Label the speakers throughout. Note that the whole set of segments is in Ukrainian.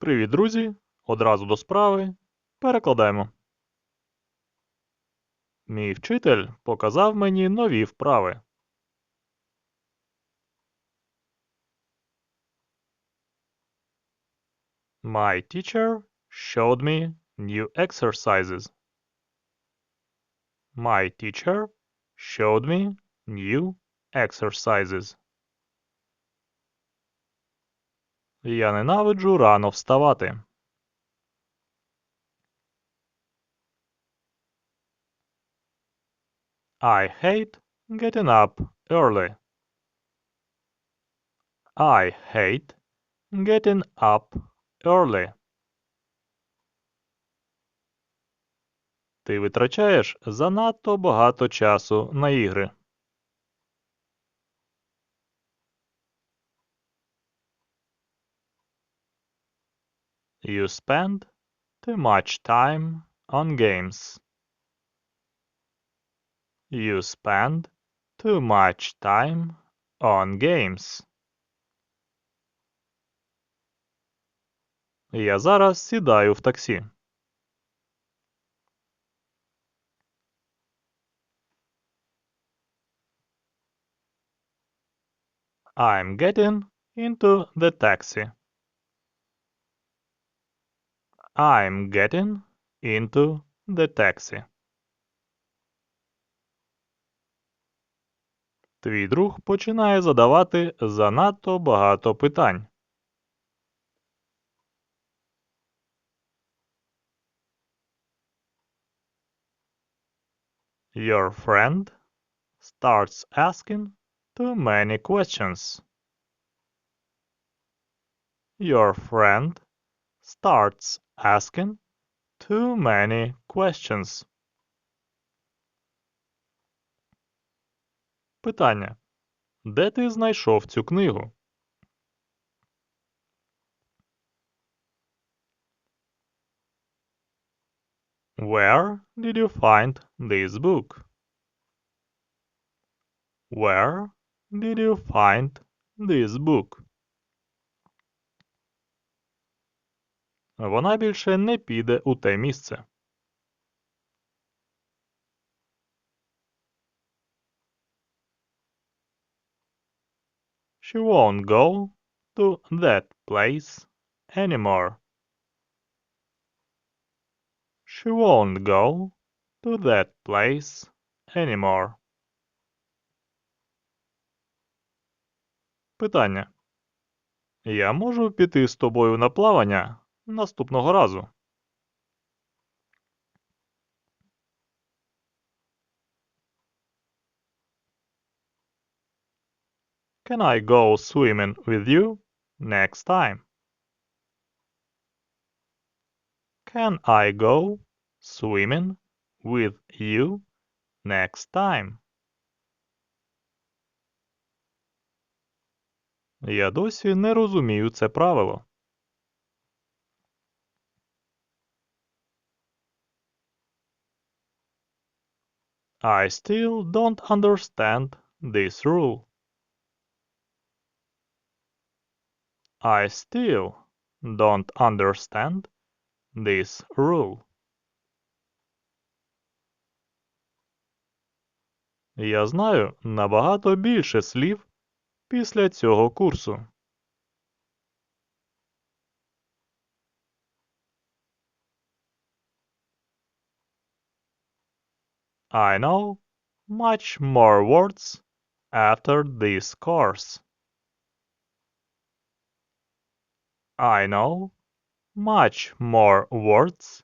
Speaker 1: Привіт, друзі! Одразу до справи. Перекладаємо. Мій вчитель показав мені нові вправи. My teacher showed me new exercises. My teacher showed me new exercises. Я ненавиджу рано вставати. I hate getting up early. I hate getting up early. Ти витрачаєш занадто багато часу на ігри. You spend too much time on games. You spend too much time on games. Я зараз сідаю в таксі. I'm getting into the taxi. I'm getting into the taxi. Твій друг починає задавати занадто багато питань. Your friend starts asking too many questions. Your friend starts asking too many questions. Питання. Де ти знайшов цю книгу? Where did you find this book? Where did you find this book? Вона більше не піде у те місце. She won't go to that place anymore. She won't go to that place anymore. Питання. Я можу піти з тобою на плавання наступного разу? Can I go swimming with you next time? Can I go swimming with you next time? Я досі не розумію це правило. I still don't understand this rule. I still don't understand this rule. Я знаю набагато більше слів після цього курсу. I know much more words after this course. I know much more words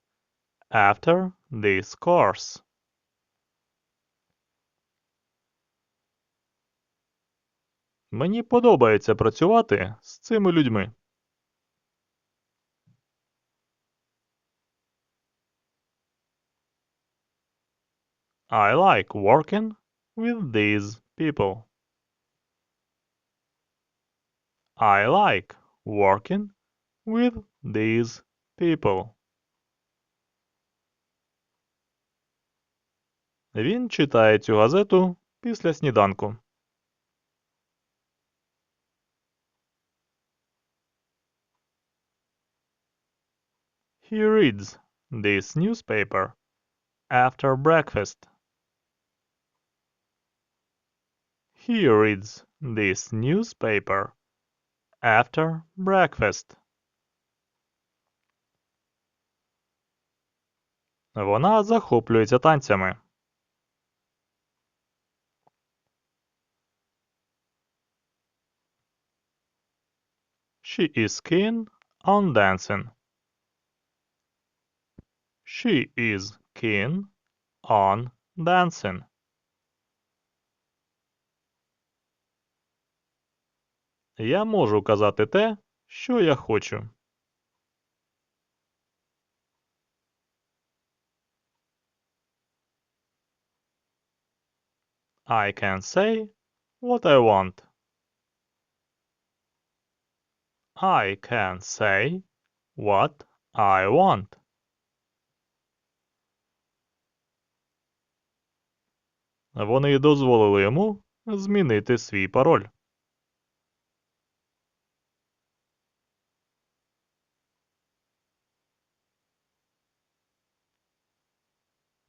Speaker 1: after this course. Мені подобається працювати з цими людьми. I like working with these people. I like working with these people. Він читає цю газету після сніданку. He reads this newspaper after breakfast. He reads this newspaper after breakfast. Вона захоплюється танцями. She is keen on dancing. She is keen on dancing. Я можу казати те, що я хочу. I can say what I want. I can say what I want. Вони дозволили йому змінити свій пароль.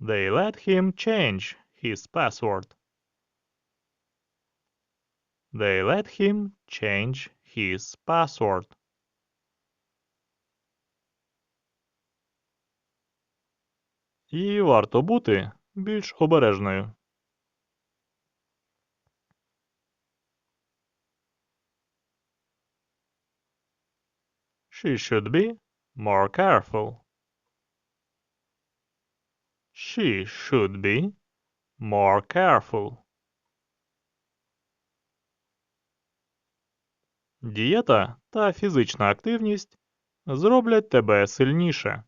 Speaker 1: They let him change his password. They let him change his password. Їй варто бути більш обережною. She should be more careful. She should be more careful. Дієта та фізична активність зроблять тебе сильніше.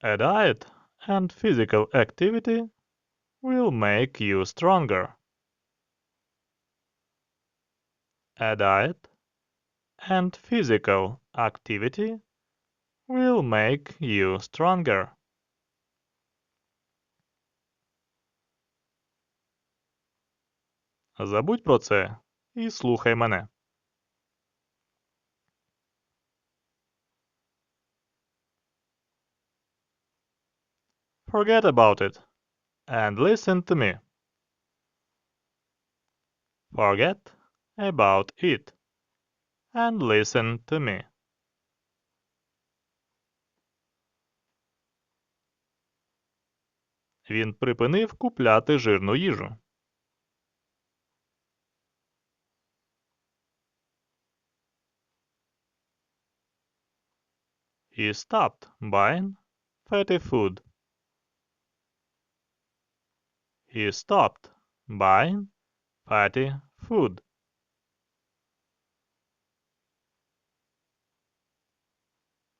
Speaker 1: A diet and physical activity will make you stronger. A diet and physical activity will make you stronger. Забудь про це і слухай мене. Forget about it and listen to me. Forget about it And listen to me. Він припинив купляти жирну їжу. He stopped buying fatty food. He stopped buying fatty food.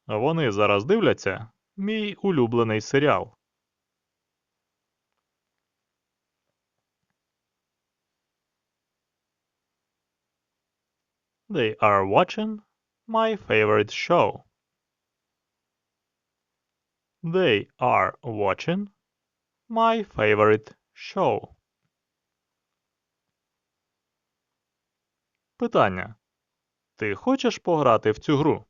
Speaker 1: Вони зараз дивляться мій улюблений серіал. They are watching my favorite show. They are watching my favorite show. Питання. Ти хочеш пограти в цю гру?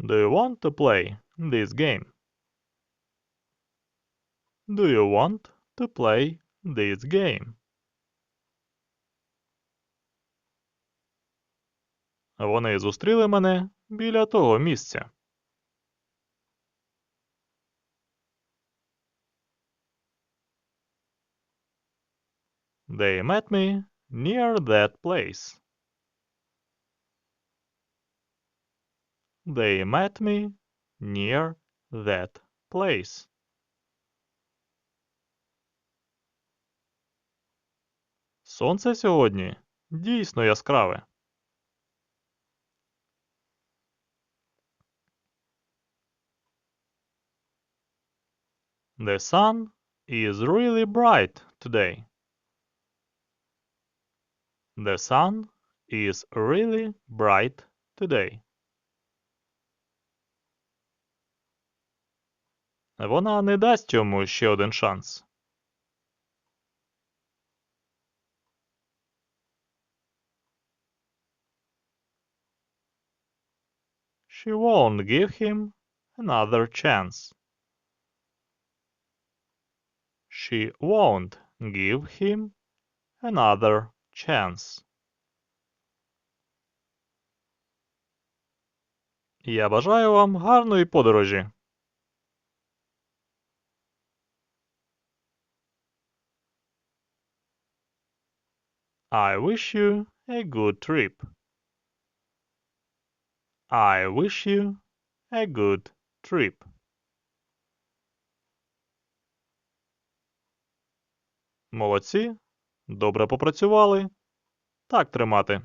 Speaker 1: Do you want to play this game? Do you want to play this game? Вони зустріли мене біля того місця. They met me near that place. They met me near that place. Сонце сьогодні дійсно яскраве. The sun is really bright today. The sun is really bright today. Вона не дасть йому ще один шанс. She won't give him another chance. She won't give him another chance. Я бажаю вам гарної подорожі. I wish you a good trip. I wish you a good trip. Молодці. Добре попрацювали. Так тримати.